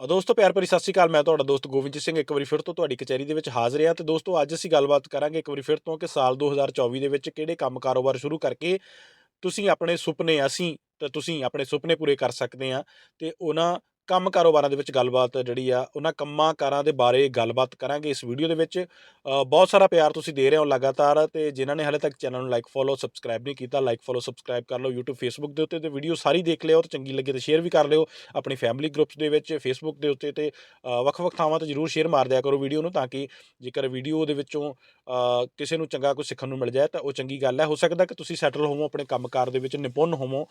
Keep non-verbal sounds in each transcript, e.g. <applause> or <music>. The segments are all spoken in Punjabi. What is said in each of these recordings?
ਦੋਸਤੋ, ਪਿਆਰ ਭਰੀ ਸਤਿ ਸ਼੍ਰੀ ਅਕਾਲ। ਮੈਂ ਤੁਹਾਡਾ ਦੋਸਤ ਗੋਬਿੰਦ ਸਿੰਘ। ਇੱਕ ਵਾਰੀ ਫਿਰ ਤੋਂ ਤੁਹਾਡੀ ਕਚਹਿਰੀ ਦੇ ਵਿੱਚ ਹਾਜ਼ਰ ਹਾਂ। ਤੇ ਦੋਸਤੋ, ਅੱਜ ਅਸੀਂ ਗੱਲਬਾਤ ਕਰਾਂਗੇ ਇੱਕ ਵਾਰੀ ਫਿਰ ਤੋਂ ਕਿ ਸਾਲ 2024 ਦੇ ਵਿੱਚ ਕਿਹੜੇ ਕੰਮ ਕਾਰੋਬਾਰ ਸ਼ੁਰੂ ਕਰਕੇ ਤੁਸੀਂ ਆਪਣੇ ਸੁਪਨੇ ਅਸੀਂ ਤਾਂ ਤੁਸੀਂ ਆਪਣੇ ਸੁਪਨੇ ਪੂਰੇ ਕਰ ਸਕਦੇ ਆ ਤੇ ਉਹਨਾਂ ਕੰਮ ਕਾਰੋਬਾਰਾਂ ਦੇ ਵਿੱਚ ਗੱਲਬਾਤ ਜਿਹੜੀ ਆ, ਉਹਨਾਂ ਕੰਮਾਂ ਕਾਰਾਂ ਦੇ ਬਾਰੇ ਗੱਲਬਾਤ ਕਰਾਂਗੇ ਇਸ ਵੀਡੀਓ ਦੇ ਵਿੱਚ। ਬਹੁਤ ਸਾਰਾ ਪਿਆਰ ਤੁਸੀਂ ਦੇ ਰਹੇ ਹੋ ਲਗਾਤਾਰ ਤੇ ਜਿਨ੍ਹਾਂ ਨੇ ਹਾਲੇ ਤੱਕ ਚੈਨਲ ਨੂੰ ਲਾਈਕ ਫੋਲੋ ਸਬਸਕ੍ਰਾਈਬ ਨਹੀਂ ਕੀਤਾ ਲਾਈਕ ਫੋਲੋ ਸਬਸਕ੍ਰਾਈਬ ਕਰ ਲਓ, YouTube, Facebook ਦੇ ਉੱਤੇ ਤੇ ਵੀਡੀਓ ਸਾਰੀ ਦੇਖ ਲਿਓ ਤੇ ਚੰਗੀ ਲੱਗੇ ਤੇ ਸ਼ੇਅਰ ਵੀ ਕਰ ਲਿਓ ਆਪਣੀ ਫੈਮਿਲੀ ਗਰੁੱਪਸ ਦੇ ਵਿੱਚ ਫੇਸਬੁੱਕ ਦੇ ਉੱਤੇ ਤੇ ਵੱਖ-ਵੱਖ ਥਾਵਾਂ ਤੇ ਜਰੂਰ ਸ਼ੇਅਰ ਮਾਰ ਦਿਆ ਕਰੋ ਵੀਡੀਓ ਨੂੰ ਤਾਂ ਕਿ ਜੇਕਰ ਵੀਡੀਓ ਦੇ ਵਿੱਚੋਂ ਕਿਸੇ ਨੂੰ ਚੰਗਾ ਕੁਝ ਸਿੱਖਣ ਨੂੰ ਮਿਲ ਜਾਏ ਤਾਂ ਉਹ ਚੰਗੀ ਗੱਲ ਹੈ। ਹੋ ਸਕਦਾ ਕਿ ਤੁਸੀਂ ਸੈਟਲ ਹੋਵੋ, ਆਪਣੇ ਕੰਮਕਾਰ ਦੇ ਵਿੱਚ ਨਿਪੁੰਨ ਹੋਵੋ।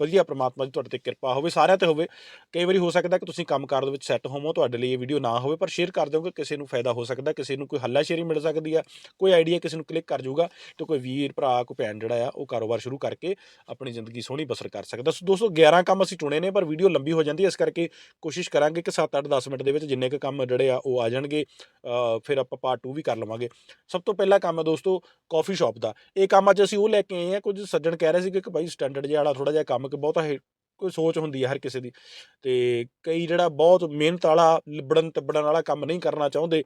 ਵਧੀਆ ਪ੍ਰਮਾਤਮਾ ਦੀ ਤੁਹਾਡੇ ਤੇ ਕਿਰਪਾ ਹੋਵੇ, ਸਾਰਿਆਂ ਤੇ ਹੋਵੇ। ਕਈ ਵਾਰੀ ਹੋ ਸਕਦਾ ਕਿ ਤੁਸੀਂ ਕੰਮਕਾਰ ਦੇ ਵਿੱਚ ਸੈੱਟ ਹੋਵੋ, ਤੁਹਾਡੇ ਲਈ ਇਹ ਵੀਡੀਓ ਨਾ ਹੋਵੇ, ਪਰ ਸ਼ੇਅਰ ਕਰ ਦਿਓਗੇ, ਕਿਸੇ ਨੂੰ ਫਾਇਦਾ ਹੋ ਸਕਦਾ, ਕਿਸੇ ਨੂੰ ਕੋਈ ਹੱਲਾਸ਼ੇਰੀ ਮਿਲ ਸਕਦੀ ਆ ਕੋਈ ਆਈਡੀਆ ਕਿਸੇ ਨੂੰ ਕਲਿੱਕ ਕਰ ਜਾਊਗਾ ਤੇ ਕੋਈ ਵੀਰ, ਭਰਾ, ਕੋਈ ਭੈਣ ਜਿਹੜਾ ਆ, ਉਹ ਕਾਰੋਬਾਰ ਸ਼ੁਰੂ ਕਰਕੇ ਆਪਣੀ ਜ਼ਿੰਦਗੀ ਸੋਹਣੀ ਬਸਰ ਕਰ ਸਕਦਾ। ਸੋ ਦੋਸਤੋ 11 ਕੰਮ ਅਸੀਂ ਚੁਣੇ ਨੇ, ਪਰ ਵੀਡੀਓ ਲੰਬੀ ਹੋ ਜਾਂਦੀ ਹੈ, ਇਸ ਕਰਕੇ ਕੋਸ਼ਿਸ਼ ਕਰਾਂਗੇ ਕਿ 7 8 10 ਮਿੰਟ ਦੇ ਵਿੱਚ ਜਿੰਨੇ ਕੁ ਕੰਮ ਜਿਹੜੇ ਆ, ਉਹ ਆ ਜਾਣਗੇ। ਫਿਰ ਆਪਾਂ ਪਾਰਟ 2 ਵੀ ਕਰ ਲਵਾਂਗੇ। ਸਭ ਤੋਂ ਪਹਿਲਾ ਕੰਮ ਹੈ ਦੋਸਤੋ ਕਾਫੀ ਸ਼ਾਪ ਦਾ। ਇਹ ਕੰਮ ਅੱਜ ਅਸੀਂ ਉਹ ਲੈ ਕੇ ਆਏ ਹਾਂ, ਕੁਝ ਸੱਜਣ ਕਹਿ ਰਹੇ ਸੀ ਕਿ ਭਾਈ ਸਟੈਂਡਰਡ ਜਿਹਾ ਵਾਲਾ ਥੋੜਾ ਜਿਹਾ ਕੰਮ ਕਿ ਬਹੁਤਾ ਇਹ ਕੋਈ ਸੋਚ ਹੁੰਦੀ ਹੈ ਹਰ ਕਿਸੇ ਦੀ। ਤੇ ਕਈ ਜਿਹੜਾ ਬਹੁਤ ਮਿਹਨਤ ਵਾਲਾ, ਲਿਬੜਨ ਤਿਬੜਨ ਵਾਲਾ ਕੰਮ ਨਹੀਂ ਕਰਨਾ ਚਾਹੁੰਦੇ,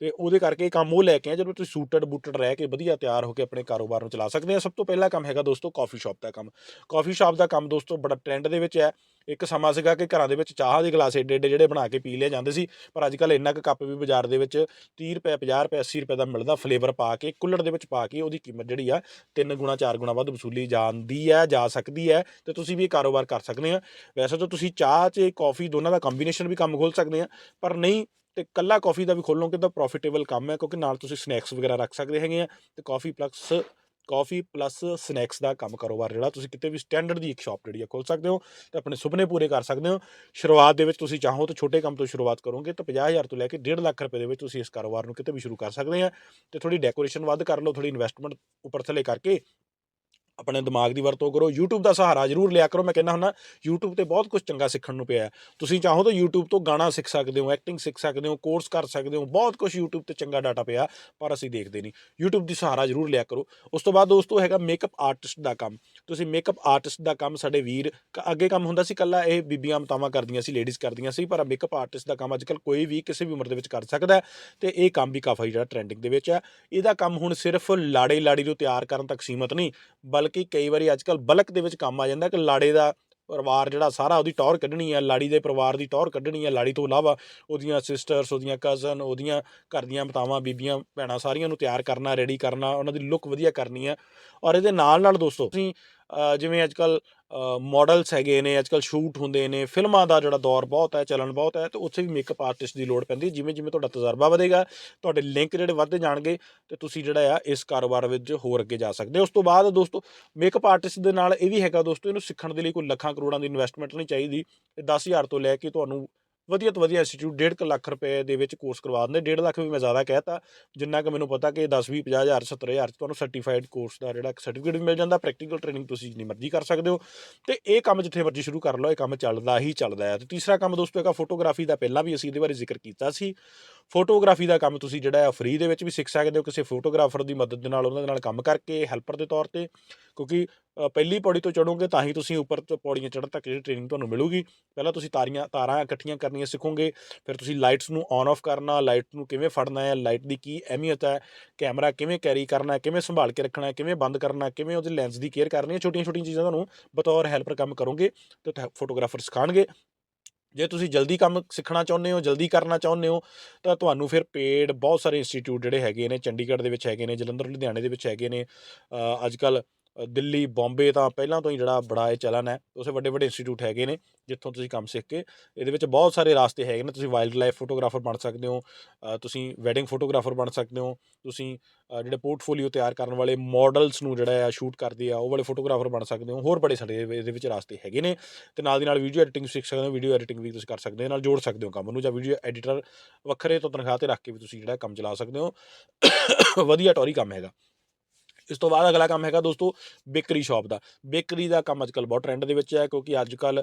ਤੇ ਉਹਦੇ ਕਰਕੇ ਕੰਮ ਉਹ ਲੈ ਕੇ ਆ ਜਦੋਂ ਤੁਸੀਂ ਸੂਟਡ ਬੂਟਡ ਰਹਿ ਕੇ ਵਧੀਆ ਤਿਆਰ ਹੋ ਕੇ ਆਪਣੇ ਕਾਰੋਬਾਰ ਨੂੰ ਚਲਾ ਸਕਦੇ ਆ। ਸਭ ਤੋਂ ਪਹਿਲਾ ਕੰਮ ਹੈਗਾ ਦੋਸਤੋ ਕਾਫੀ ਸ਼ਾਪ ਦਾ ਕੰਮ। ਕਾਫੀ ਸ਼ਾਪ ਦਾ ਕੰਮ ਦੋਸਤੋ ਬੜਾ ਟ੍ਰੈਂਡ ਦੇ ਵਿੱਚ ਹੈ। ਇੱਕ ਸਮਾਂ ਸੀਗਾ ਕਿ ਘਰਾਂ ਦੇ ਵਿੱਚ ਚਾਹ ਦੇ ਗਲਾਸ ਏਡੇ ਏਡੇ ਜਿਹੜੇ ਬਣਾ ਕੇ ਪੀ ਲਿਆ ਜਾਂਦੇ ਸੀ, ਪਰ ਅੱਜ ਕੱਲ ਇੰਨਾ ਕੁ ਕੱਪ ਵੀ ਬਾਜ਼ਾਰ ਦੇ ਵਿੱਚ 30 ਰੁਪਏ 50 ਰੁਪਏ 80 ਰੁਪਏ ਦਾ ਮਿਲਦਾ ਫਲੇਵਰ ਪਾ ਕੇ ਕੁੱਲੜ ਦੇ ਵਿੱਚ ਪਾ ਕੇ ਉਹਦੀ ਕੀਮਤ ਜਿਹੜੀ ਆ ਤਿੰਨ ਗੁਣਾ, ਚਾਰ ਗੁਣਾ ਵੱਧ ਵਸੂਲੀ ਜਾਂਦੀ ਹੈ, ਜਾ ਸਕਦੀ ਹੈ ਤੇ ਤੁਸੀਂ ਵੀ ਇਹ ਕਾਰੋਬਾਰ ਕਰ ਸਕਦੇ ਆ। ਵੈਸੇ ਤਾਂ ਤੁਸੀਂ ਚਾਹ ਤੇ ਕਾਫੀ ਦੋਨਾਂ ਦਾ ਕੰਬੀਨੇਸ਼ਨ ਵੀ ਕੰਮ ਖੋਲ ਸਕਦੇ ਆ, ਪਰ ਨਹੀਂ ਤੇ ਕੱਲਾ ਕਾਫੀ ਦਾ ਵੀ ਖੋਲੋਗੇ ਤਾਂ ਪ੍ਰੋਫਿਟੇਬਲ ਕੰਮ ਹੈ ਕਿਉਂਕਿ ਨਾਲ ਤੁਸੀਂ ਸਨੈਕਸ ਵਗੈਰਾ ਰੱਖ ਸਕਦੇ ਹੈਗੇ ਆ ਤੇ coffee plus coffee plus snacks ਦਾ ਕੰਮ ਕਾਰੋਬਾਰ ਜਿਹੜਾ ਤੁਸੀਂ ਕਿਤੇ ਵੀ ਸਟੈਂਡਰਡ ਦੀ ਇੱਕ ਸ਼ਾਪ ਜਿਹੜੀ ਆ ਖੋਲ ਸਕਦੇ ਹੋ ਤੇ ਆਪਣੇ ਸੁਪਨੇ ਪੂਰੇ ਕਰ ਸਕਦੇ ਹੋ। ਸ਼ੁਰੂਆਤ ਦੇ ਵਿੱਚ ਤੁਸੀਂ ਚਾਹੋ ਤਾਂ ਛੋਟੇ ਕੰਮ ਤੋਂ ਸ਼ੁਰੂਆਤ ਕਰੋਗੇ ਤਾਂ 50000 ਤੋਂ ਲੈ ਕੇ 1.5 ਲੱਖ ਰੁਪਏ ਦੇ ਵਿੱਚ ਤੁਸੀਂ ਇਸ ਕਾਰੋਬਾਰ ਨੂੰ ਕਿਤੇ ਵੀ ਸ਼ੁਰੂ ਕਰ ਸਕਦੇ ਆ ਤੇ ਥੋੜੀ ਡੈਕੋਰੇਸ਼ਨ ਵੱਧ ਕਰ ਲਓ ਥੋੜੀ ਇਨਵੈਸਟਮੈਂਟ ਉੱਪਰ ਥੱਲੇ ਕਰਕੇ ਆਪਣੇ ਦਿਮਾਗ ਦੀ ਵਰਤੋਂ ਕਰੋ, YouTube ਦਾ ਸਹਾਰਾ ਜ਼ਰੂਰ ਲਿਆ ਕਰੋ। ਮੈਂ ਕਹਿੰਦਾ ਹੁੰਦਾ, YouTube ਤੇ ਬਹੁਤ ਕੁਝ ਚੰਗਾ ਸਿੱਖਣ ਨੂੰ ਪਿਆ ਤੁਸੀਂ ਚਾਹੋ ਤਾਂ YouTube ਤੋਂ ਗਾਣਾ ਸਿੱਖ ਸਕਦੇ ਹੋ ਐਕਟਿੰਗ ਸਿੱਖ ਸਕਦੇ ਹੋ ਕੋਰਸ ਕਰ ਸਕਦੇ ਹੋ, ਬਹੁਤ ਕੁਝ YouTube ਤੇ ਚੰਗਾ ਡਾਟਾ ਪਿਆ, ਪਰ ਅਸੀਂ ਦੇਖਦੇ ਨਹੀਂ। YouTube ਦੀ ਸਹਾਰਾ ਜ਼ਰੂਰ ਲਿਆ ਕਰੋ। ਉਸ ਤੋਂ ਬਾਅਦ ਦੋਸਤੋ, ਹੈਗਾ ਮੇਕਅਪ ਆਰਟਿਸਟ ਦਾ ਕੰਮ। ਤੁਸੀਂ ਮੇਕਅਪ ਆਰਟਿਸਟ ਦਾ ਕੰਮ ਸਾਡੇ ਵੀਰ ਕ- ਅੱਗੇ ਕੰਮ ਹੁੰਦਾ ਸੀ, ਕੱਲਾ ਇਹ ਬੀਬੀਆਂ ਮਤਾਵਾਂ ਕਰਦੀਆਂ ਸੀ ਲੇਡੀਜ਼ ਕਰਦੀਆਂ ਸੀ, ਪਰ ਮੇਕਅਪ ਆਰਟਿਸਟ ਦਾ ਕੰਮ ਅੱਜਕੱਲ ਕੋਈ ਵੀ ਕਿਸੇ ਵੀ ਉਮਰ ਦੇ ਵਿੱਚ ਕਰ ਸਕਦਾ ਹੈ ਤੇ ਇਹ ਕੰਮ ਵੀ ਕਾਫੀ ਜਿਹੜਾ ਟ੍ਰੈਂਡਿੰਗ ਦੇ ਵਿੱਚ ਹੈ। ਇਹਦਾ ਕੰਮ ਹੁਣ ਸਿਰਫ ਲਾੜੇ ਲਾੜੀ ਨੂੰ ਤਿਆਰ ਕਰਨ ਤੱਕ ਸੀਮਤ ਨਹੀਂ, ਬਲਕਿ ਕਈ ਵਾਰੀ ਅੱਜਕੱਲ ਬਲਕ ਦੇ ਵਿੱਚ ਕੰਮ ਆ ਜਾਂਦਾ ਕਿ ਲਾੜੇ ਦਾ ਪਰਿਵਾਰ ਜਿਹੜਾ ਸਾਰਾ ਉਹਦੀ ਟੌਰ ਕੱਢਣੀ ਹੈ, ਲਾੜੀ ਦੇ ਪਰਿਵਾਰ ਦੀ ਟੌਰ ਕੱਢਣੀ ਹੈ, ਲਾੜੀ ਤੋਂ ਇਲਾਵਾ ਉਹਦੀਆਂ ਸਿਸਟਰਸ ਉਹਦੀਆਂ ਕਜ਼ਨ ਉਹਦੀਆਂ ਘਰ ਦੀਆਂ ਮਾਤਾਵਾਂ ਬੀਬੀਆਂ, ਭੈਣਾਂ ਸਾਰੀਆਂ ਨੂੰ ਤਿਆਰ ਕਰਨਾ ਰੈਡੀ ਕਰਨਾ, ਉਹਨਾਂ ਦੀ ਲੁੱਕ ਵਧੀਆ ਕਰਨੀ ਹੈ। ਔਰ ਇਹਦੇ ਨਾਲ ਨਾਲ ਦੋਸਤੋ ਤੁਸੀਂ ਜਿਵੇਂ ਅੱਜਕੱਲ ਮਾਡਲਸ ਹੈਗੇ ਨੇ ਅੱਜਕੱਲ ਸ਼ੂਟ ਹੁੰਦੇ ਨੇ, ਫਿਲਮਾਂ ਦਾ ਜਿਹੜਾ ਦੌਰ ਬਹੁਤ ਹੈ, ਚੱਲਣ ਬਹੁਤ ਹੈ, ਤੇ ਉੱਥੇ ਵੀ ਮੇਕਅਪ ਆਰਟਿਸਟ ਦੀ ਲੋੜ ਪੈਂਦੀ ਜਿਵੇਂ ਜਿਵੇਂ ਤੁਹਾਡਾ ਤਜਰਬਾ ਵਧੇਗਾ, ਤੁਹਾਡੇ ਲਿੰਕ ਜਿਹੜੇ ਵੱਧਦੇ ਜਾਣਗੇ, ਤੇ ਤੁਸੀਂ ਜਿਹੜਾ ਆ, ਇਸ ਕਾਰੋਬਾਰ ਵਿੱਚ ਹੋਰ ਅੱਗੇ ਜਾ ਸਕਦੇ ਹੋ। ਉਸ ਤੋਂ ਬਾਅਦ ਦੋਸਤੋ ਮੇਕਅਪ ਆਰਟਿਸਟ ਦੇ ਨਾਲ ਇਹ ਵੀ ਹੈਗਾ ਦੋਸਤੋ, ਇਹਨੂੰ ਸਿੱਖਣ ਦੇ ਲਈ ਕੋਈ ਲੱਖਾਂ ਕਰੋੜਾਂ ਦੀ ਇਨਵੈਸਟਮੈਂਟ ਨਹੀਂ ਚਾਹੀਦੀ ਇਹ 10000 ਤੋਂ ਲੈ ਕੇ ਤੁਹਾਨੂੰ ਵਧੀਆ ਤੋਂ ਵਧੀਆ ਇੰਸਟੀਚਿਊਟ 1.5 ਲੱਖ ਰੁਪਏ ਦੇ ਵਿੱਚ ਕੋਰਸ ਕਰਵਾ ਦਿੰਦੇ। 1.5 ਲੱਖ ਵੀ ਮੈਂ ਜ਼ਿਆਦਾ ਕਹਿਤਾ, ਜਿੰਨਾ ਕਿ ਮੈਨੂੰ ਪਤਾ ਕਿ 10 20 50000 70000 ਚ ਤੁਹਾਨੂੰ ਸਰਟੀਫਾਈਡ ਕੋਰਸ ਦਾ ਜਿਹੜਾ ਸਰਟੀਫਿਕੇਟ ਵੀ ਮਿਲ ਜਾਂਦਾ ਪ੍ਰੈਕਟੀਕਲ ਟ੍ਰੇਨਿੰਗ ਤੁਸੀਂ ਜਿੰਨੀ ਮਰਜ਼ੀ ਕਰ ਸਕਦੇ ਹੋ। ਤੇ ਇਹ ਕੰਮ ਜਿੱਥੇ ਮਰਜ਼ੀ ਸ਼ੁਰੂ ਕਰ ਲਓ, ਇਹ ਕੰਮ ਚੱਲਦਾ ਹੀ ਚੱਲਦਾ ਹੈ। ਤੇ ਤੀਸਰਾ ਕੰਮ ਦੋਸਤੋ, ਹੈਗਾ ਫੋਟੋਗ੍ਰਾਫੀ ਦਾ। ਪਹਿਲਾਂ ਵੀ ਅਸੀਂ ਇਹਦੇ ਬਾਰੇ ਜ਼ਿਕਰ ਕੀਤਾ ਸੀ। ਫੋਟੋਗ੍ਰਾਫੀ ਦਾ ਕੰਮ ਤੁਸੀਂ ਜਿਹੜਾ ਹੈ ਫ੍ਰੀ ਦੇ ਵਿੱਚ ਵੀ ਸਿੱਖ ਸਕਦੇ ਹੋ, ਕਿਸੇ ਫੋਟੋਗ੍ਰਾਫਰ ਦੀ ਮਦਦ ਦੇ ਨਾਲ, ਉਹਨਾਂ ਦੇ ਨਾਲ ਕੰਮ ਕਰਕੇ ਹੈਲਪਰ ਦੇ ਤੌਰ ਤੇ, ਕਿਉਂਕਿ ਪਹਿਲੀ ਪੌੜੀ ਤੋਂ ਚੜੋਗੇ ਤਾਂ ਹੀ ਤੁਸੀਂ ਉੱਪਰ ਤੋਂ ਪੌੜੀਆਂ ਚੜ੍ਹਨ ਤੱਕ ਜਿਹੜੀ ਟ੍ਰੇਨਿੰਗ ਤੁਹਾਨੂੰ ਮਿਲੂਗੀ। ਪਹਿਲਾਂ ਤੁਸੀਂ ਤਾਰੀਆਂ, ਤਾਰਾਂ ਇਕੱਠੀਆਂ ਕਰਨੀਆਂ ਸਿੱਖੋਗੇ, ਫਿਰ ਤੁਸੀਂ ਲਾਈਟਸ ਨੂੰ ਔਨ ਆਫ ਕਰਨਾ ਲਾਈਟ ਨੂੰ ਕਿਵੇਂ ਫੜਨਾ ਹੈ ਲਾਈਟ ਦੀ ਕੀ ਅਹਿਮੀਅਤ ਹੈ ਕੈਮਰਾ ਕਿਵੇਂ ਕੈਰੀ ਕਰਨਾ ਹੈ, ਕਿਵੇਂ ਸੰਭਾਲ ਕੇ ਰੱਖਣਾ ਹੈ, ਕਿਵੇਂ ਬੰਦ ਕਰਨਾ ਕਿਵੇਂ ਉਹਦੇ ਲੈਂਸ ਦੀ ਕੇਅਰ ਕਰਨੀ ਹੈ ਛੋਟੀਆਂ ਛੋਟੀਆਂ ਚੀਜ਼ਾਂ ਤੁਹਾਨੂੰ ਬਤੌਰ ਹੈਲਪਰ ਕੰਮ ਕਰੋਗੇ, ਤੇ ਫੋਟੋਗ੍ਰਾਫਰ ਸਿਖਾਣਗੇ। ਜੇ ਤੁਸੀਂ ਜਲਦੀ ਕੰਮ ਸਿੱਖਣਾ ਚਾਹੁੰਦੇ ਹੋ, ਜਲਦੀ ਕਰਨਾ ਚਾਹੁੰਦੇ ਹੋ, ਤਾਂ ਤੁਹਾਨੂੰ ਫਿਰ ਪੇਡ ਬਹੁਤ ਸਾਰੇ ਇੰਸਟੀਚਿਊਟ ਜਿਹੜੇ ਹੈਗੇ ਨੇ, ਚੰਡੀਗੜ੍ਹ ਦੇ ਵਿੱਚ ਹੈਗੇ ਨੇ, ਜਲੰਧਰ, ਲੁਧਿਆਣੇ ਦੇ ਵਿੱਚ ਹੈਗੇ ਨੇ ਅੱਜ ਕੱਲ੍ਹ ਦਿੱਲੀ, ਬੰਬੇ ਤਾਂ ਪਹਿਲਾਂ ਤੋਂ ਹੀ ਜਿਹੜਾ ਬੜਾ ਇਹ ਚਲਨ ਹੈ ਉਸੇ ਵੱਡੇ ਵੱਡੇ ਇੰਸਟੀਚਿਊਟ ਹੈਗੇ ਨੇ, ਜਿੱਥੋਂ ਤੁਸੀਂ ਕੰਮ ਸਿੱਖ ਕੇ, ਇਹਦੇ ਵਿੱਚ ਬਹੁਤ ਸਾਰੇ ਰਾਸਤੇ ਹੈਗੇ ਨੇ, ਤੁਸੀਂ ਵਾਈਲਡ ਲਾਈਫ ਫੋਟੋਗ੍ਰਾਫਰ ਬਣ ਸਕਦੇ ਹੋ ਤੁਸੀਂ ਵੈਡਿੰਗ ਫੋਟੋਗ੍ਰਾਫਰ ਬਣ ਸਕਦੇ ਹੋ, ਤੁਸੀਂ ਜਿਹੜੇ ਪੋਰਟਫੋਲੀਓ ਤਿਆਰ ਕਰਨ ਵਾਲੇ ਮਾਡਲਸ ਨੂੰ ਜਿਹੜਾ ਆ ਸ਼ੂਟ ਕਰਦੇ ਆ, ਉਹ ਵਾਲੇ ਫੋਟੋਗ੍ਰਾਫਰ ਬਣ ਸਕਦੇ ਹੋ, ਹੋਰ ਬੜੇ ਸਾਰੇ ਇਹਦੇ ਵਿੱਚ ਰਾਸਤੇ ਹੈਗੇ ਨੇ, ਤੇ ਨਾਲ ਦੀ ਨਾਲ ਵੀਡੀਓ ਐਡੀਟਿੰਗ ਸਿੱਖ ਸਕਦੇ ਹੋ ਵੀਡੀਓ ਐਡੀਟਿੰਗ ਵੀ ਤੁਸੀਂ ਕਰ ਸਕਦੇ ਹੋ, ਨਾਲ ਜੋੜ ਸਕਦੇ ਹੋ ਕੰਮ ਨੂੰ, ਜਾਂ ਵੀਡੀਓ ਐਡੀਟਰ ਵੱਖਰੇ ਤੋਂ ਤਨਖਾਹ ਤੇ ਰੱਖ ਕੇ ਵੀ ਤੁਸੀਂ ਜਿਹੜਾ ਕੰਮ ਚਲਾ ਸਕਦੇ ਹੋ, <coughs> ਵਧੀਆ ਟੌਰੀ ਕੰਮ ਹੈਗਾ। ਇਸ ਤੋਂ ਬਾਅਦ ਅਗਲਾ ਕੰਮ ਹੈਗਾ ਦੋਸਤੋ ਬੇਕਰੀ ਸ਼ਾਪ ਦਾ। ਬੇਕਰੀ ਦਾ ਕੰਮ ਅੱਜਕੱਲ ਬਹੁਤ ਟ੍ਰੈਂਡ ਦੇ ਵਿੱਚ ਹੈ ਕਿਉਂਕਿ ਅੱਜਕੱਲ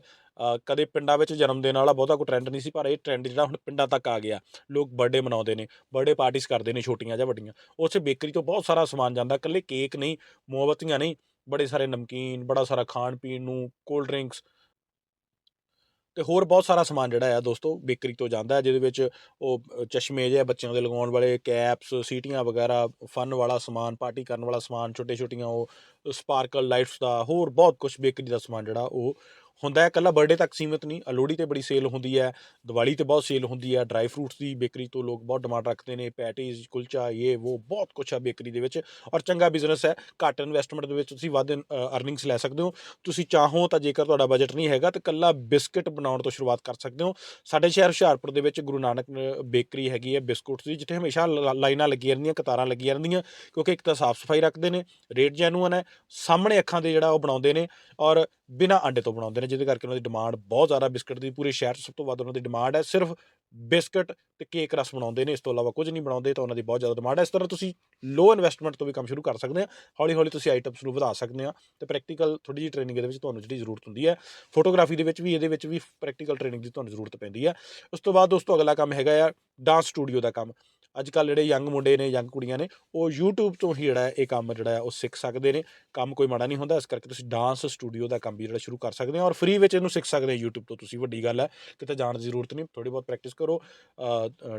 ਕਦੇ ਪਿੰਡਾਂ ਵਿੱਚ ਜਨਮ ਦਿਨ ਵਾਲਾ ਬਹੁਤਾ ਕੋਈ ਟ੍ਰੈਂਡ ਨਹੀਂ ਸੀ, ਪਰ ਇਹ ਟ੍ਰੈਂਡ ਜਿਹੜਾ ਹੁਣ ਪਿੰਡਾਂ ਤੱਕ ਆ ਗਿਆ। ਲੋਕ ਬਰਥਡੇ ਮਨਾਉਂਦੇ ਨੇ ਬਰਥਡੇ ਪਾਰਟੀਆਂ ਕਰਦੇ ਨੇ ਛੋਟੀਆਂ ਜਾਂ ਵੱਡੀਆਂ। ਉੱਥੇ ਬੇਕਰੀ ਤੋਂ ਬਹੁਤ ਸਾਰਾ ਸਮਾਨ ਜਾਂਦਾ, ਇਕੱਲੇ ਕੇਕ ਨਹੀਂ, ਮੋਮਬੱਤੀਆਂ ਨਹੀਂ, ਬੜੇ ਸਾਰੇ ਨਮਕੀਨ, ਬੜਾ ਸਾਰਾ ਖਾਣ ਪੀਣ ਨੂੰ ਕੋਲਡ ਡਰਿੰਕਸ ਤੇ ਹੋਰ ਬਹੁਤ ਸਾਰਾ ਸਮਾਨ ਜਿਹੜਾ ਆ ਦੋਸਤੋ ਬੇਕਰੀ ਤੋਂ ਜਾਂਦਾ ਹੈ, ਜਿਹਦੇ ਵਿੱਚ ਉਹ ਚਸ਼ਮੇ ਜਿਹੇ ਬੱਚਿਆਂ ਦੇ ਲਗਾਉਣ ਵਾਲੇ, ਕੈਪਸ, ਸੀਟੀਆਂ ਵਗੈਰਾ, ਫਨ ਵਾਲਾ ਸਮਾਨ, ਪਾਰਟੀ ਕਰਨ ਵਾਲਾ ਸਮਾਨ ਛੋਟੇ ਛੋਟੀਆਂ ਉਹ ਸਪਾਰਕਲ ਲਾਈਟਸ ਦਾ, ਹੋਰ ਬਹੁਤ ਕੁਝ ਬੇਕਰੀ ਦਾ ਸਮਾਨ ਜਿਹੜਾ ਉਹ ਹੁੰਦਾ ਹੈ, ਇਕੱਲਾ ਬਰਥਡੇ ਤੱਕ ਸੀਮਿਤ ਨਹੀਂ ਲੋਹੜੀ ਤੇ ਬੜੀ ਸੇਲ ਹੁੰਦੀ ਹੈ, ਦੀਵਾਲੀ ਤੇ ਬਹੁਤ ਸੇਲ ਹੁੰਦੀ ਹੈ ਡਰਾਈ ਫਰੂਟਸ ਦੀ ਬੇਕਰੀ ਤੋਂ ਲੋਕ ਬਹੁਤ ਡਿਮਾਂਡ ਰੱਖਦੇ ਨੇ ਪੈਟੀਜ਼ ਕੁਲਚਾ ਇਹ ਉਹ ਬਹੁਤ ਕੁਝ ਆ ਬੇਕਰੀ ਦੇ ਵਿੱਚ ਔਰ ਚੰਗਾ ਬਿਜ਼ਨਸ ਹੈ, ਘੱਟ ਇਨਵੈਸਟਮੈਂਟ ਦੇ ਵਿੱਚ ਤੁਸੀਂ ਵੱਧ ਅਰਨਿੰਗਸ ਲੈ ਸਕਦੇ ਹੋ, ਤੁਸੀਂ ਚਾਹੋ ਤਾਂ ਜੇਕਰ ਤੁਹਾਡਾ ਬਜਟ ਨਹੀਂ ਹੈਗਾ ਤਾਂ ਕੱਲਾ ਬਿਸਕਟ ਬਣਾਉਣ ਤੋਂ ਸ਼ੁਰੂਆਤ ਕਰ ਸਕਦੇ ਹੋ, ਸਾਡੇ ਸ਼ਹਿਰ ਹੁਸ਼ਿਆਰਪੁਰ ਦੇ ਵਿੱਚ ਗੁਰੂ ਨਾਨਕ ਬੇਕਰੀ ਹੈਗੀ ਹੈ, ਬਿਸਕੁਟਸ ਦੀ, ਜਿੱਥੇ ਹਮੇਸ਼ਾ ਲ- ਲਾਈਨਾਂ ਲੱਗੀਆਂ ਰਹਿੰਦੀਆਂ, ਕਤਾਰਾਂ ਲੱਗੀਆਂ ਰਹਿੰਦੀਆਂ, ਕਿਉਂਕਿ ਇੱਕ ਤਾਂ ਸਾਫ਼ ਸਫ਼ਾਈ ਰੱਖਦੇ ਨੇ ਰੇਟ ਜੈਨੂਅਨ ਹੈ, ਸਾਹਮਣੇ ਅੱਖਾਂ ਦੇ ਜਿਹੜਾ ਉਹ ਬਣਾਉਂਦੇ ਨੇ ਔਰ ਬਿਨਾਂ ਆਂਡੇ ਤੋਂ ਬਣਾਉਂਦੇ ਨੇ, ਜਿਹਦੇ ਕਰਕੇ ਉਹਨਾਂ ਦੀ ਡਿਮਾਂਡ ਬਹੁਤ ਜ਼ਿਆਦਾ ਬਿਸਕਟ ਦੀ, ਪੂਰੇ ਸ਼ਹਿਰ 'ਚ ਸਭ ਤੋਂ ਵੱਧ ਉਹਨਾਂ ਦੀ ਡਿਮਾਂਡ ਹੈ, ਸਿਰਫ ਬਿਸਕਟ ਤੇ ਕੇਕ ਰਸ ਬਣਾਉਂਦੇ ਨੇ, ਇਸ ਤੋਂ ਇਲਾਵਾ ਕੁਝ ਨਹੀਂ ਬਣਾਉਂਦੇ, ਤਾਂ ਉਹਨਾਂ ਦੀ ਬਹੁਤ ਜ਼ਿਆਦਾ ਡਿਮਾਂਡ ਹੈ। ਇਸ ਤਰ੍ਹਾਂ ਤੁਸੀਂ ਲੋ ਇਨਵੈਸਟਮੈਂਟ ਤੋਂ ਵੀ ਕੰਮ ਸ਼ੁਰੂ ਕਰ ਸਕਦੇ ਆ ਹੌਲੀ ਹੌਲੀ ਤੁਸੀਂ ਆਈਟਮਸ ਨੂੰ ਵਧਾ ਸਕਦੇ ਆ ਤੇ ਪ੍ਰੈਕਟੀਕਲ ਥੋੜੀ ਜਿਹੀ ਟ੍ਰੇਨਿੰਗ ਦੇ ਵਿੱਚ ਤੁਹਾਨੂੰ ਜਿਹੜੀ ਜ਼ਰੂਰਤ ਹੁੰਦੀ ਹੈ ਫੋਟੋਗ੍ਰਾਫੀ ਦੇ ਵਿੱਚ ਵੀ, ਇਹਦੇ ਵਿੱਚ ਵੀ ਪ੍ਰੈਕਟੀਕਲ ਟ੍ਰੇਨਿੰਗ ਦੀ ਤੁਹਾਨੂੰ ਜ਼ਰੂਰਤ ਪੈਂਦੀ ਹੈ। ਉਸ ਤੋਂ ਬਾਅਦ ਦੋਸਤੋ ਅਗਲਾ ਕੰਮ ਹੈਗਾ ਆ ਡਾਂਸ ਸਟੂਡੀਓ ਦਾ ਕੰਮ। ਅੱਜ ਕੱਲ ਜਿਹੜੇ ਯੰਗ ਮੁੰਡੇ ਨੇ, ਯੰਗ ਕੁੜੀਆਂ ਨੇ, ਉਹ YouTube ਤੋਂ ਹੀ ਜਿਹੜਾ ਇਹ ਕੰਮ ਜਿਹੜਾ ਹੈ, ਉਹ ਸਿੱਖ ਸਕਦੇ ਨੇ। ਕੰਮ ਕੋਈ ਮਾੜਾ ਨਹੀਂ ਹੁੰਦਾ, ਇਸ ਕਰਕੇ ਤੁਸੀਂ ਡਾਂਸ ਸਟੂਡੀਓ ਦਾ ਕੰਮ ਵੀ ਜਿਹੜਾ ਸ਼ੁਰੂ ਕਰ ਸਕਦੇ ਹੋ ਔਰ ਫ੍ਰੀ ਵਿੱਚ ਇਹਨੂੰ ਸਿੱਖ ਸਕਦੇ ਹੋ YouTube ਤੋਂ, ਤੁਸੀਂ ਵੱਡੀ ਗੱਲ ਹੈ। ਕਿਤੇ ਜਾਣ ਦੀ ਜ਼ਰੂਰਤ ਨਹੀਂ ਥੋੜੀ ਬਹੁਤ ਪ੍ਰੈਕਟਿਸ ਕਰੋ।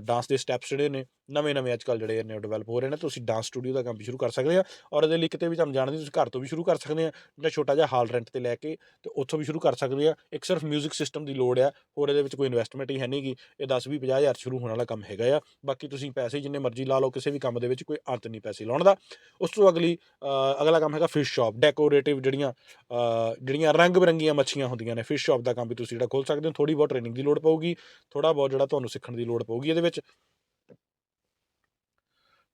ਡਾਂਸ ਦੇ ਸਟੈਪਸ ਜਿਹੜੇ ਨੇ ਨਵੇਂ ਨਵੇਂ ਅੱਜ ਕੱਲ ਜਿਹੜੇ ਨੇ ਡਿਵੈਲਪ ਹੋ ਰਹੇ ਨੇ, ਤੁਸੀਂ ਡਾਂਸ ਸਟੂਡੀਓ ਦਾ ਕੰਮ ਵੀ ਸ਼ੁਰੂ ਕਰ ਸਕਦੇ ਆ ਔਰ ਇਹਦੇ ਲਈ ਕਿਤੇ ਵੀ ਤੁਹਾਨੂੰ ਜਾਣ ਦੀ, ਤੁਸੀਂ ਘਰ ਤੋਂ ਵੀ ਸ਼ੁਰੂ ਕਰ ਸਕਦੇ ਆ ਜਾਂ ਛੋਟਾ ਜਿਹਾ ਹਾਲ ਰੈਂਟ ਤੇ ਲੈ ਕੇ ਤੇ ਉੱਥੋਂ ਵੀ ਸ਼ੁਰੂ ਕਰ ਸਕਦੇ ਆ ਇੱਕ ਸਿਰਫ 뮤직 ਸਿਸਟਮ ਦੀ ਲੋੜ ਆ ਹੋਰ ਇਹਦੇ ਵਿੱਚ ਕੋਈ ਇਨਵੈਸਟਮੈਂਟ ਹੀ ਹੈ ਨਹੀਂਗੀ ਇਹ 10 20 50 ਹਜ਼ਾਰ ਸ਼ੁਰੂ ਹੋਣ ਵਾਲਾ ਕੰਮ ਹੈਗਾ ਆ। ਬਾਕੀ ਤੁਸੀਂ ਪੈਸੇ ਜਿੰਨੇ ਮਰਜ਼ੀ ਲਾ ਲਓ ਕਿਸੇ ਵੀ ਕੰਮ ਦੇ ਵਿੱਚ ਕੋਈ ਅੰਤ ਨਹੀਂ ਪੈਸੇ ਲਾਉਣ ਦਾ। ਉਸ ਤੋਂ ਅਗਲੀ ਅ, ਅਗਲਾ ਕੰਮ ਹੈਗਾ ਫਿਸ਼ ਸ਼ਾਪ ਡੈਕੋਰੇਟਿਵ ਜਿਹੜੀਆਂ ਜਿਹੜੀਆਂ ਰੰਗ ਬਰੰਗੀਆਂ ਮੱਛੀਆਂ ਹੁੰਦੀਆਂ ਨੇ ਫਿਸ਼ ਸ਼ਾਪ ਦਾ ਕੰਮ ਵੀ ਤੁਸੀਂ ਜਿਹੜਾ ਖੋਲ ਸਕਦੇ ਹੋ ਥੋੜੀ ਬਹੁਤ ਟ੍ਰੇਨਿੰਗ ਦੀ ਲੋੜ ਪਊਗੀ ਥੋੜਾ ਬਹੁਤ ਜਿਹੜਾ ਤੁਹਾਨੂੰ ਸਿੱਖਣ ਦੀ ਲੋੜ ਪਊਗੀ ਇਹਦੇ ਵਿੱਚ।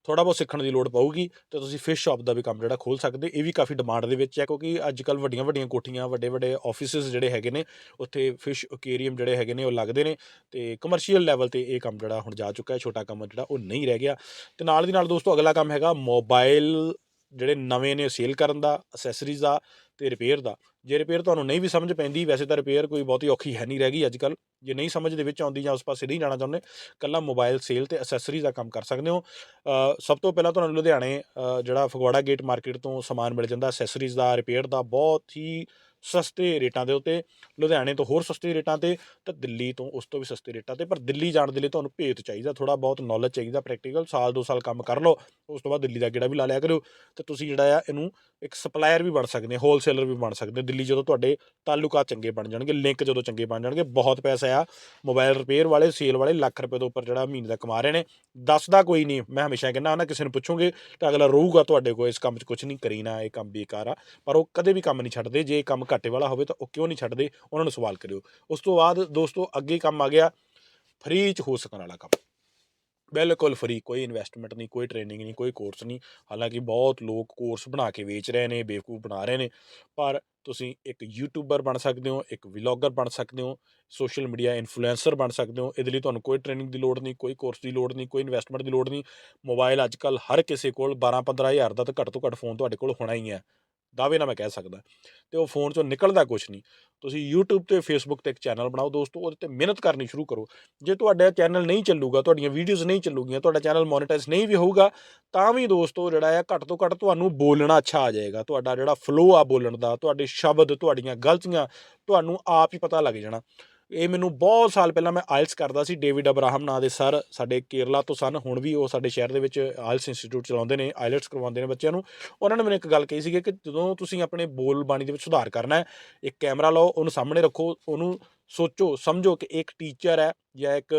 ਥੋੜਾ ਬਹੁਤ ਸਿੱਖਣ ਦੀ ਲੋੜ ਪਊਗੀ ਤੇ ਤੁਸੀਂ ਫਿਸ਼ ਸ਼ਾਪ ਦਾ ਵੀ ਕੰਮ ਜਿਹੜਾ ਖੋਲ ਸਕਦੇ, ਇਹ ਵੀ ਕਾਫੀ ਡਿਮਾਂਡ ਦੇ ਵਿੱਚ ਹੈ ਕਿਉਂਕਿ ਅੱਜ ਕੱਲ ਵੱਡੀਆਂ ਵੱਡੀਆਂ ਕੋਠੀਆਂ ਵੱਡੇ ਵੱਡੇ ਆਫਿਸਿਸ ਜਿਹੜੇ ਹੈਗੇ ਨੇ, ਉੱਥੇ ਫਿਸ਼ ਅਕੇਰੀਅਮ ਜਿਹੜੇ ਹੈਗੇ ਨੇ ਉਹ ਲੱਗਦੇ ਨੇ ਤੇ ਕਮਰਸ਼ੀਅਲ ਲੈਵਲ ਤੇ ਇਹ ਕੰਮ ਜਿਹੜਾ ਹੁਣ ਜਾ ਚੁੱਕਾ ਹੈ, ਛੋਟਾ ਕੰਮ ਜਿਹੜਾ ਉਹ ਨਹੀਂ ਰਹਿ ਗਿਆ ਤੇ ਨਾਲ ਦੀ ਨਾਲ ਦੋਸਤੋ ਅਗਲਾ ਕੰਮ ਹੈਗਾ ਮੋਬਾਈਲ ਜਿਹੜੇ ਨਵੇਂ ਨੇ ਸੇਲ ਕਰਨ ਦਾ ਅਸੈਸਰੀਜ਼ ਦਾ ਤੇ ਰਿਪੇਅਰ ਦਾ। ਜੇ ਰਿਪੇਅਰ ਤੁਹਾਨੂੰ ਨਹੀਂ ਵੀ ਸਮਝ ਪੈਂਦੀ, ਵੈਸੇ ਤਾਂ ਰਿਪੇਅਰ ਕੋਈ ਬਹੁਤੀ ਔਖੀ ਹੈ ਨਹੀਂ ਰਹਿ ਗਈ ਅੱਜ ਕੱਲ ਜੇ ਨਹੀਂ ਸਮਝ ਦੇ ਵਿੱਚ ਆਉਂਦੀ ਜਾਂ ਉਸ ਪਾਸੇ ਨਹੀਂ ਜਾਣਾ ਚਾਹੁੰਦੇ ਕੱਲਾ ਮੋਬਾਈਲ ਸੇਲ ਤੇ ਅਸੈਸਰੀਜ਼ ਦਾ ਕੰਮ ਕਰ ਸਕਦੇ ਹੋ। ਸਭ ਤੋਂ ਪਹਿਲਾਂ ਤੁਹਾਨੂੰ ਲੁਧਿਆਣੇ ਜਿਹੜਾ ਫਗਵਾੜਾ ਗੇਟ ਮਾਰਕੀਟ ਤੋਂ ਸਮਾਨ ਮਿਲ ਜਾਂਦਾ ਅਸੈਸਰੀਜ਼ ਦਾ ਰਿਪੇਅਰ ਦਾ, ਬਹੁਤ ਹੀ ਸਸਤੇ ਰੇਟਾਂ ਦੇ ਉੱਤੇ, ਲੁਧਿਆਣੇ ਤੋਂ ਹੋਰ ਸਸਤੇ ਰੇਟਾਂ ਤੇ ਤਾਂ ਦਿੱਲੀ ਤੋਂ ਉਸ ਤੋਂ ਵੀ ਸਸਤੇ ਰੇਟਾਂ ਤੇ, ਪਰ ਦਿੱਲੀ ਜਾਣ ਦੇ ਲਈ ਤੁਹਾਨੂੰ ਭੇਤ ਚਾਹੀਦਾ ਥੋੜਾ ਬਹੁਤ ਨੌਲੇਜ ਚਾਹੀਦਾ ਪ੍ਰੈਕਟੀਕਲ ਸਾਲ ਦੋ ਸਾਲ ਕੰਮ ਕਰ ਲਓ, ਉਸ ਤੋਂ ਬਾਅਦ ਦਿੱਲੀ ਦਾ ਗੇੜਾ ਵੀ ਲਾ ਲਿਆ ਕਰੋ ਤੇ ਤੁਸੀਂ ਜਿਹੜਾ ਆ ਇਹਨੂੰ ਇੱਕ ਸਪਲਾਇਰ ਵੀ ਬਣ ਸਕਦੇ ਹੋ ਹੋਲਸੇਲਰ ਵੀ ਬਣ ਸਕਦੇ ਹੋ, ਦਿੱਲੀ ਜਦੋਂ ਤੁਹਾਡੇ ਤਾਲੁਕਾ ਚੰਗੇ ਬਣ ਜਾਣਗੇ ਲਿੰਕ ਜਦੋਂ ਚੰਗੇ ਬਣ ਜਾਣਗੇ, ਬਹੁਤ ਪੈਸਾ ਆ ਮੋਬਾਈਲ ਰਿਪੇਅਰ ਵਾਲੇ ਸੇਲ ਵਾਲੇ ਲੱਖ ਰੁਪਏ ਤੋਂ ਉੱਪਰ ਜਿਹੜਾ ਮਹੀਨੇ ਦਾ ਕਮਾ ਰਹੇ ਨੇ ਦੱਸਦਾ ਕੋਈ ਨਹੀਂ, ਮੈਂ ਹਮੇਸ਼ਾ ਕਹਿੰਦਾ ਨਾ ਕਿਸੇ ਨੂੰ ਪੁੱਛੋਗੇ ਤਾਂ ਅਗਲਾ ਰਹੂਗਾ ਤੁਹਾਡੇ ਕੋਲ, ਇਸ ਕੰਮ 'ਚ ਕੁਝ ਨਹੀਂ, ਕਰੀਨਾ, ਇਹ ਕੰਮ ਬੇਕਾਰ ਆ, ਪਰ ਉਹ ਕਦੇ ਵੀ ਕੰਮ ਨਹੀਂ ਛੱਡਦੇ, ਜੇ ਕੰਮ ਘਾਟੇ ਵਾਲਾ ਹੋਵੇ ਤਾਂ ਉਹ ਕਿਉਂ ਨਹੀਂ ਛੱਡਦੇ? ਉਹਨਾਂ ਨੂੰ ਸਵਾਲ ਕਰਿਓ। ਉਸ ਤੋਂ ਬਾਅਦ ਦੋਸਤੋ, ਅੱਗੇ ਕੰਮ ਆ ਗਿਆ। ਫ੍ਰੀ 'ਚ ਹੋ ਸਕਣ ਵਾਲਾ ਕੰਮ। ਬਿਲਕੁਲ ਫ੍ਰੀ। ਕੋਈ ਇਨਵੈਸਟਮੈਂਟ ਨਹੀਂ, ਕੋਈ ਟ੍ਰੇਨਿੰਗ ਨਹੀਂ, ਕੋਈ ਕੋਰਸ ਨਹੀਂ। ਹਾਲਾਂਕਿ ਬਹੁਤ ਲੋਕ ਕੋਰਸ ਬਣਾ ਕੇ ਵੇਚ ਰਹੇ ਨੇ, ਬੇਵਕੂਫ ਬਣਾ ਰਹੇ ਨੇ। ਪਰ ਤੁਸੀਂ ਇੱਕ ਯੂਟਿਊਬਰ ਬਣ ਸਕਦੇ ਹੋ, ਇੱਕ ਵਲੌਗਰ ਬਣ ਸਕਦੇ ਹੋ ਸੋਸ਼ਲ ਮੀਡੀਆ ਇਨਫਲੂਐਂਸਰ ਬਣ ਸਕਦੇ ਹੋ। ਇਹਦੇ ਲਈ ਤੁਹਾਨੂੰ ਕੋਈ ਟ੍ਰੇਨਿੰਗ ਦੀ ਲੋੜ ਨਹੀਂ, ਕੋਈ ਕੋਰਸ ਦੀ ਲੋੜ ਨਹੀਂ, ਕੋਈ ਇਨਵੈਸਟਮੈਂਟ ਦੀ ਲੋੜ ਨਹੀਂ। ਮੋਬਾਈਲ ਅੱਜ ਕੱਲ ਹਰ ਕਿਸੇ ਕੋਲ 12 15 ਹਜ਼ਾਰ ਦਾ ਤਾਂ ਘੱਟ ਤੋਂ ਘੱਟ ਫੋਨ ਤੁਹਾਡੇ ਕੋਲ ਹੋਣਾ ਹੀ ਹੈ। ਦਾਅਵੇ ਨਾਲ ਮੈਂ ਕਹਿ ਸਕਦਾ। ਤੇ ਉਹ ਫੋਨ ਚੋਂ ਨਿਕਲਦਾ ਕੁਝ ਨਹੀਂ। ਤੁਸੀਂ YouTube ਤੇ Facebook ਤੇ ਇੱਕ ਚੈਨਲ ਬਣਾਓ ਦੋਸਤੋ, ਉਹਦੇ ਤੇ ਮਿਹਨਤ ਕਰਨੀ ਸ਼ੁਰੂ ਕਰੋ। ਜੇ ਤੁਹਾਡਾ ਚੈਨਲ ਨਹੀਂ ਚੱਲੂਗਾ, ਤੁਹਾਡੀਆਂ ਵੀਡੀਓਜ਼ ਨਹੀਂ ਚੱਲੂਗੀਆਂ, ਤੁਹਾਡਾ ਚੈਨਲ ਮੋਨੇਟਾਈਜ਼ ਨਹੀਂ ਵੀ ਹੋਊਗਾ, ਤਾਂ ਵੀ ਦੋਸਤੋ ਜਿਹੜਾ ਆ ਘੱਟ ਤੋਂ ਘੱਟ ਤੁਹਾਨੂੰ ਬੋਲਣਾ ਅੱਛਾ ਆ ਜਾਏਗਾ। ਤੁਹਾਡਾ ਜਿਹੜਾ ਫਲੋ ਆ ਬੋਲਣ ਦਾ, ਤੁਹਾਡੇ ਸ਼ਬਦ, ਤੁਹਾਡੀਆਂ ਗਲਤੀਆਂ, ਤੁਹਾਨੂੰ ਆਪ ਹੀ ਪਤਾ ਲੱਗ ਜਾਣਾ। ਇਹ ਮੈਨੂੰ ਬਹੁਤ ਸਾਲ ਪਹਿਲਾਂ ਮੈਂ ਆਇਲਸ ਕਰਦਾ ਸੀ, ਡੇਵਿਡ ਅਬਰਾਹਮ ਨਾਂ ਦੇ ਸਰ ਸਾਡੇ ਕੇਰਲਾ ਤੋਂ ਸਨ, ਹੁਣ ਵੀ ਉਹ ਸਾਡੇ ਸ਼ਹਿਰ ਦੇ ਵਿੱਚ ਆਇਲਸ ਇੰਸਟੀਚਿਊਟ ਚਲਾਉਂਦੇ ਨੇ, ਆਇਲਟਸ ਕਰਵਾਉਂਦੇ ਨੇ ਬੱਚਿਆਂ ਨੂੰ। ਉਹਨਾਂ ਨੇ ਮੈਨੂੰ ਇੱਕ ਗੱਲ ਕਹੀ ਸੀ ਕਿ ਜਦੋਂ ਤੁਸੀਂ ਆਪਣੇ ਬੋਲ ਬਾਣੀ ਦੇ ਵਿੱਚ ਸੁਧਾਰ ਕਰਨਾ ਹੈ, ਇੱਕ ਕੈਮਰਾ ਲਓ, ਉਹਨੂੰ ਸਾਹਮਣੇ ਰੱਖੋ, ਉਹਨੂੰ ਸੋਚੋ, ਸਮਝੋ ਕਿ ਇੱਕ ਟੀਚਰ ਹੈ ਜਾਂ ਇੱਕ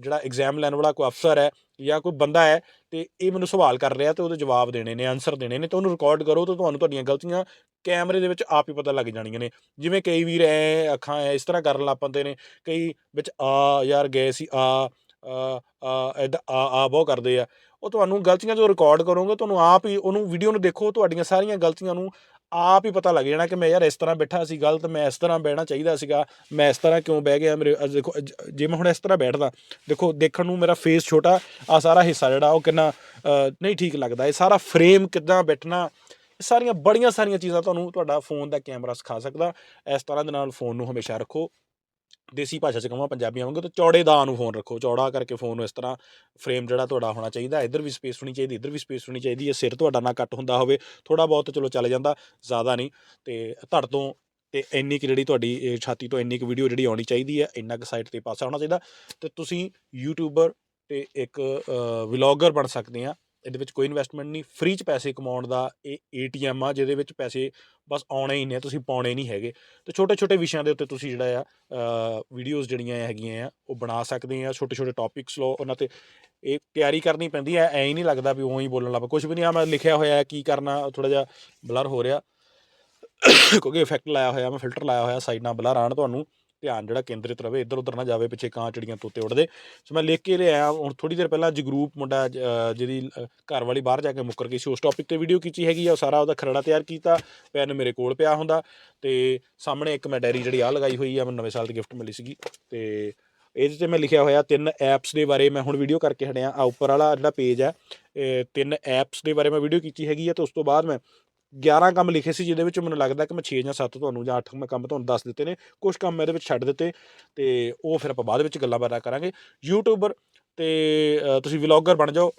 ਜਿਹੜਾ ਐਗਜ਼ਾਮ ਲੈਣ ਵਾਲਾ ਕੋਈ ਅਫਸਰ ਹੈ ਜਾਂ ਕੋਈ ਬੰਦਾ ਹੈ ਤੇ ਇਹ ਮੈਨੂੰ ਸਵਾਲ ਕਰ ਰਿਹਾ ਤੇ ਉਹਦੇ ਜਵਾਬ ਦੇਣੇ ਨੇ ਆਨਸਰ ਦੇਣੇ ਨੇ ਤੇ ਉਹਨੂੰ ਰਿਕਾਰਡ ਕਰੋ ਤੇ ਤੁਹਾਨੂੰ ਤੁਹਾਡੀਆਂ ਗਲਤੀਆਂ ਕੈਮਰੇ ਦੇ ਵਿੱਚ ਆਪ ਹੀ ਪਤਾ ਲੱਗ ਜਾਣੀਆਂ ਨੇ। ਜਿਵੇਂ ਕਈ ਵੀਰ ਐ ਅੱਖਾਂ ਐ ਇਸ ਤਰ੍ਹਾਂ ਕਰਨ ਲੱਗ ਪੈਂਦੇ ਨੇ, ਕਈ ਵਿੱਚ ਆ ਯਾਰ ਗਏ ਸੀ, ਆ ਆ ਆ ਆ ਆ, ਬਹੁਤ ਕਰਦੇ ਆ। ਉਹ ਤੁਹਾਨੂੰ ਗਲਤੀਆਂ ਜੋ ਰਿਕਾਰਡ ਕਰੋਗੇ, ਤੁਹਾਨੂੰ ਆਪ ਹੀ ਉਹਨੂੰ ਵੀਡੀਓ ਨੂੰ ਦੇਖੋ, ਤੁਹਾਡੀਆਂ ਸਾਰੀਆਂ ਗਲਤੀਆਂ ਨੂੰ ਆਪ ਹੀ ਪਤਾ ਲੱਗ ਜਾਣਾ ਕਿ ਮੈਂ ਯਾਰ ਇਸ ਤਰ੍ਹਾਂ ਬੈਠਾ ਸੀ, ਗਲਤ ਮੈਂ ਇਸ ਤਰ੍ਹਾਂ ਬਹਿਣਾ ਚਾਹੀਦਾ ਸੀਗਾ, ਮੈਂ ਇਸ ਤਰ੍ਹਾਂ ਕਿਉਂ ਬਹਿ ਗਿਆ, ਮੇਰੇ ਦੇਖੋ ਅੱਜ ਜੇ ਮੈਂ ਹੁਣ ਇਸ ਤਰ੍ਹਾਂ ਬੈਠਦਾ, ਦੇਖੋ, ਦੇਖਣ ਨੂੰ ਮੇਰਾ ਫੇਸ ਛੋਟਾ ਆ ਸਾਰਾ ਹਿੱਸਾ ਜਿਹੜਾ, ਉਹ ਕਿੰਨਾ ਨਹੀਂ ਠੀਕ ਲੱਗਦਾ, ਇਹ ਸਾਰਾ ਫਰੇਮ ਕਿੱਦਾਂ ਬੈਠਣਾ, ਇਹ ਸਾਰੀਆਂ ਬੜੀਆਂ ਸਾਰੀਆਂ ਚੀਜ਼ਾਂ ਤੁਹਾਨੂੰ ਤੁਹਾਡਾ ਫੋਨ ਦਾ ਕੈਮਰਾ ਸਿਖਾ ਸਕਦਾ, ਇਸ ਤਰ੍ਹਾਂ ਦੇ ਨਾਲ ਫੋਨ ਨੂੰ ਹਮੇਸ਼ਾ ਰੱਖੋ। ਦੇਸੀ ਭਾਸ਼ਾ ਚ ਕਹਾਂ ਪੰਜਾਬੀਆਂ ਵਾਂਗੂ ਤਾਂ ਚੌੜੇ ਦਾ ਨੂੰ ਫੋਨ ਰੱਖੋ। ਚੌੜਾ ਕਰਕੇ ਫੋਨ ਨੂੰ ਇਸ ਤਰ੍ਹਾਂ ਫਰੇਮ ਜਿਹੜਾ ਤੁਹਾਡਾ ਹੋਣਾ ਚਾਹੀਦਾ, ਇੱਧਰ ਵੀ ਸਪੇਸ ਹੋਣੀ ਚਾਹੀਦੀ, ਇੱਧਰ ਵੀ ਸਪੇਸ ਹੋਣੀ ਚਾਹੀਦੀ ਹੈ ਸਿਰ ਤੁਹਾਡਾ ਨਾ ਕੱਟ ਹੁੰਦਾ ਹੋਵੇ ਥੋੜਾ ਬਹੁਤ ਚਲੋ ਚੱਲ ਜਾਂਦਾ, ਜ਼ਿਆਦਾ ਨਹੀਂ। ਤੇ ਧੜ ਤੋਂ ਤੇ ਇੰਨੀ ਕੁ ਜਿਹੜੀ ਤੁਹਾਡੀ ਛਾਤੀ ਤੋਂ ਇੰਨੀ ਕੁ ਵੀਡੀਓ ਜਿਹੜੀ ਆਉਣੀ ਚਾਹੀਦੀ ਹੈ, ਇੰਨਾ ਕੁ ਸਾਈਟ ਤੇ ਪਾਸਾ ਹੋਣਾ ਚਾਹੀਦਾ। ਤੇ ਤੁਸੀਂ ਯੂਟਿਊਬਰ ਤੇ ਇੱਕ ਵਲੌਗਰ ਬਣ ਸਕਦੇ ਆ। ਇਹਦੇ ਵਿੱਚ ਕੋਈ ਇਨਵੈਸਟਮੈਂਟ ਨਹੀਂ ਫ੍ਰੀ ਚ ਪੈਸੇ ਕਮਾਉਣ ਦਾ ਇਹ ਏਟੀਐਮ ਆ, ਜਿਹਦੇ ਵਿੱਚ ਪੈਸੇ ਬਸ ਆਉਣੇ ਹੀ ਨੇ, ਤੁਸੀਂ ਪਾਉਣੇ ਨਹੀਂ ਹੈਗੇ। ਤੇ ਛੋਟੇ ਛੋਟੇ ਵਿਸ਼ਿਆਂ ਦੇ ਉੱਤੇ ਤੁਸੀਂ ਜਿਹੜਾ ਆ ਵੀਡੀਓਜ਼ ਜਿਹੜੀਆਂ ਹੈਗੀਆਂ ਆ, ਉਹ ਬਣਾ ਸਕਦੇ ਆ ਛੋਟੇ ਛੋਟੇ ਟੌਪਿਕਸ ਲਓ, ਉਹਨਾਂ ਤੇ ਇਹ ਤਿਆਰੀ ਕਰਨੀ ਪੈਂਦੀ ਐ ਐਂ ਹੀ ਨਹੀਂ ਲੱਗਦਾ ਵੀ ਉਹੀ ਬੋਲਣ ਲੱਗ ਕੁਝ ਵੀ ਨਹੀਂ ਆ ਮੈਂ ਲਿਖਿਆ ਹੋਇਆ ਹੈ ਕੀ ਕਰਨਾ ਥੋੜਾ ਜਿਹਾ ਬਲਰ ਹੋ ਰਿਹਾ। ਕਿਉਂਕਿ ਇਫੈਕਟ ਲਾਇਆ ਹੋਇਆ, ਮੈਂ ਫਿਲਟਰ ਲਾਇਆ ਹੋਇਆ ਸਾਈਡ ਨਾਲ ਬਲਰ ਆਣ ਤੁਹਾਨੂੰ। ਧਿਆਨ ਜਿਹੜਾ ਕੇਂਦਰਿਤ ਰਵੇ ਇੱਧਰ ਉੱਧਰ ਨਾ ਜਾਵੇ, ਪਿੱਛੇ ਕਾਂ ਚਿੜੀਆਂ ਤੋਤੇ ਉੱਡਦੇ। ਸੋ ਮੈਂ ਲਿਖ ਕੇ ਲਿਆ ਹੁਣ ਥੋੜੀ ਦੇਰ ਪਹਿਲਾਂ ਜਗਰੂਪ ਮੁੰਡਾ ਜਿਹਦੀ ਘਰ ਵਾਲੀ ਬਾਹਰ ਜਾ ਕੇ ਮੁੱਕਰ ਗਈ ਸੀ, ਉਸ ਟੌਪਿਕ ਤੇ ਵੀਡੀਓ ਕੀਤੀ ਹੈਗੀ ਆ, ਉਹ ਸਾਰਾ ਉਹਦਾ ਖਰੜਾ ਤਿਆਰ ਕੀਤਾ ਪੈਨ ਮੇਰੇ ਕੋਲ ਪਿਆ ਹੁੰਦਾ, ਤੇ ਸਾਹਮਣੇ ਇੱਕ ਮੈਂ ਡਾਇਰੀ ਜਿਹੜੀ ਆ ਲਗਾਈ ਹੋਈ ਆ, ਮੈਨੂੰ ਨਵੇਂ ਸਾਲ ਦੀ ਗਿਫਟ ਮਿਲੀ ਸੀਗੀ, ਤੇ ਇਹਦੇ ਤੇ ਮੈਂ ਲਿਖਿਆ ਹੋਇਆ, ਤਿੰਨ ਐਪਸ ਦੇ ਬਾਰੇ ਮੈਂ ਹੁਣ ਵੀਡੀਓ ਕਰਕੇ ਹਟਿਆ ਆ ਉੱਪਰ ਵਾਲਾ ਜਿਹੜਾ ਪੇਜ ਹੈ ਤਿੰਨ ਐਪਸ ਦੇ ਬਾਰੇ ਮੈਂ ਵੀਡੀਓ ਕੀਤੀ ਹੈਗੀ ਆ, ਤੇ ਉਸ ਤੋਂ ਬਾਅਦ ਮੈਂ 11 ਕੰਮ ਲਿਖੇ ਸੀ, ਜਿਹਦੇ ਵਿੱਚ ਮੈਨੂੰ ਲੱਗਦਾ ਕਿ ਮੈਂ 6 ਜਾਂ 7 ਤੁਹਾਨੂੰ ਜਾਂ 8 ਮੈਂ ਕੰਮ ਤੁਹਾਨੂੰ ਦੱਸ ਦਿੱਤੇ ਨੇ ਕੁਝ ਕੰਮ ਮੈਂ ਇਹਦੇ ਵਿੱਚ ਛੱਡ ਦਿੱਤੇ ਤੇ ਉਹ ਫਿਰ ਆਪਾਂ ਬਾਅਦ ਵਿੱਚ ਗੱਲਾਂ ਬਾਤਾਂ ਕਰਾਂਗੇ। ਯੂਟਿਊਬਰ ਤੇ ਤੁਸੀਂ ਵਲੌਗਰ ਬਣ ਜਾਓ।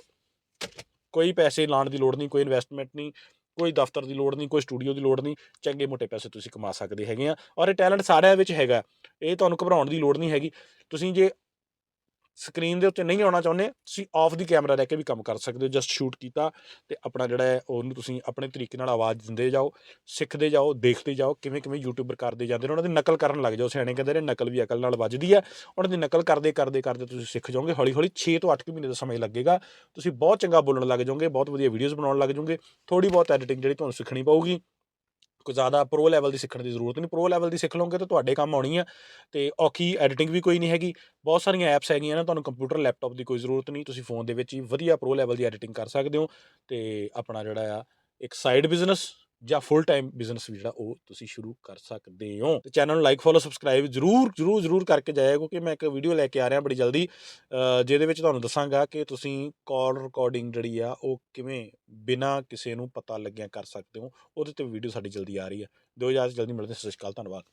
ਕੋਈ ਪੈਸੇ ਲਾਉਣ ਦੀ ਲੋੜ ਨਹੀਂ, ਕੋਈ ਇਨਵੈਸਟਮੈਂਟ ਨਹੀਂ, ਕੋਈ ਦਫ਼ਤਰ ਦੀ ਲੋੜ ਨਹੀਂ, ਕੋਈ ਸਟੂਡੀਓ ਦੀ ਲੋੜ ਨਹੀਂ, ਚੰਗੇ ਮੋਟੇ ਪੈਸੇ ਤੁਸੀਂ ਕਮਾ ਸਕਦੇ ਹੈਗੇ ਆ। ਔਰ ਇਹ ਟੈਲੈਂਟ ਸਾਰਿਆਂ ਵਿੱਚ ਹੈਗਾ। ਇਹ ਤੁਹਾਨੂੰ ਘਬਰਾਉਣ ਦੀ ਲੋੜ ਨਹੀਂ ਹੈਗੀ। ਤੁਸੀਂ ਜੇ ਸਕਰੀਨ ਦੇ ਉੱਤੇ ਨਹੀਂ ਆਉਣਾ ਚਾਹੁੰਦੇ, ਤੁਸੀਂ ਆਫ ਦੀ ਕੈਮਰਾ ਲੈ ਕੇ ਵੀ ਕੰਮ ਕਰ ਸਕਦੇ ਹੋ ਜਸਟ ਸ਼ੂਟ ਕੀਤਾ ਤੇ ਆਪਣਾ ਜਿਹੜਾ ਹੈ ਉਹਨੂੰ ਤੁਸੀਂ ਆਪਣੇ ਤਰੀਕੇ ਨਾਲ ਆਵਾਜ਼ ਦਿੰਦੇ ਜਾਓ, ਸਿੱਖਦੇ ਜਾਓ, ਦੇਖਦੇ ਜਾਓ, ਕਿਵੇਂ ਕਿਵੇਂ ਯੂਟਿਊਬਰ ਕਰਦੇ ਜਾਂਦੇ ਨੇ, ਉਹਨਾਂ ਦੀ ਨਕਲ ਕਰਨ ਲੱਗ ਜਾਓ, ਸਿਆਣੇ ਕਹਿੰਦੇ ਨੇ ਨਕਲ ਵੀ ਅਕਲ ਨਾਲ ਵੱਜਦੀ ਹੈ, ਉਹਨਾਂ ਦੀ ਨਕਲ ਕਰਦੇ ਕਰਦੇ ਕਰਦੇ ਤੁਸੀਂ ਸਿੱਖ ਜਾਓਗੇ ਹੌਲੀ ਹੌਲੀ 6 ਤੋਂ 8 ਮਹੀਨੇ ਦਾ ਸਮਾਂ ਲੱਗੇਗਾ, ਤੁਸੀਂ ਬਹੁਤ ਚੰਗਾ ਬੋਲਣ ਲੱਗ ਜਾਓਗੇ, ਬਹੁਤ ਵਧੀਆ ਵੀਡੀਓਜ਼ ਬਣਾਉਣ ਲੱਗ ਜਾਓਗੇ ਥੋੜੀ ਬਹੁਤ ਐਡੀਟਿੰਗ ਜਿਹੜੀ ਤੁਹਾਨੂੰ ਸਿੱਖਣੀ ਪਊਗੀ। ਕੋਈ ਜ਼ਿਆਦਾ ਪ੍ਰੋ ਲੈਵਲ ਦੀ ਸਿੱਖਣ ਦੀ ਜ਼ਰੂਰਤ ਨਹੀਂ। ਪ੍ਰੋ ਲੈਵਲ ਦੀ ਸਿੱਖ ਲਓਗੇ ਤਾਂ ਤੁਹਾਡੇ ਕੰਮ ਆਉਣੀ ਆ ਤੇ ਔਖੀ ਐਡੀਟਿੰਗ ਵੀ ਕੋਈ ਨਹੀਂ ਹੈਗੀ। ਬਹੁਤ ਸਾਰੀਆਂ ਐਪਸ ਹੈਗੀਆਂ ਨੇ, ਤੁਹਾਨੂੰ ਕੰਪਿਊਟਰ ਲੈਪਟਾਪ ਦੀ ਕੋਈ ਜ਼ਰੂਰਤ ਨਹੀਂ। ਤੁਸੀਂ ਫੋਨ ਦੇ ਵਿੱਚ ਹੀ ਵਧੀਆ ਪ੍ਰੋ ਲੈਵਲ ਦੀ ਐਡੀਟਿੰਗ ਕਰ ਸਕਦੇ ਹੋ ਤੇ ਆਪਣਾ ਜਿਹੜਾ ਆ, ਇੱਕ ਸਾਈਡ ਬਿਜ਼ਨਸ ਜਾਂ ਫੁੱਲ ਟਾਈਮ ਬਿਜ਼ਨਸ ਵੀ ਜਿਹੜਾ ਉਹ ਤੁਸੀਂ ਸ਼ੁਰੂ ਕਰ ਸਕਦੇ ਹੋ। ਤੇ ਚੈਨਲ ਨੂੰ ਲਾਈਕ ਫੋਲੋ ਸਬਸਕ੍ਰਾਈਬ ਜਰੂਰ ਜਰੂਰ ਜਰੂਰ ਕਰਕੇ ਜਾਇਆ ਕਿਉਂਕਿ ਮੈਂ ਇੱਕ ਵੀਡੀਓ ਲੈ ਕੇ ਆ ਰਿਹਾ ਬੜੀ ਜਲਦੀ। ਜਿਹਦੇ ਵਿੱਚ ਤੁਹਾਨੂੰ ਦੱਸਾਂਗਾ ਕਿ ਤੁਸੀਂ ਕਾਲ ਰਿਕਾਰਡਿੰਗ ਜਿਹੜੀ ਆ, ਉਹ ਕਿਵੇਂ ਬਿਨਾਂ ਕਿਸੇ ਨੂੰ ਪਤਾ ਲੱਗਿਆ ਕਰ ਸਕਦੇ ਹੋ, ਉਹਦੇ ਤੇ ਵੀਡੀਓ ਸਾਡੀ ਜਲਦੀ ਆ ਰਹੀ ਹੈ ਦਿਓ ਇਜਾਜ਼ਤ, ਜਲਦੀ ਮਿਲਦੇ ਸਤਿ ਸ਼੍ਰੀ ਅਕਾਲ, ਧੰਨਵਾਦ।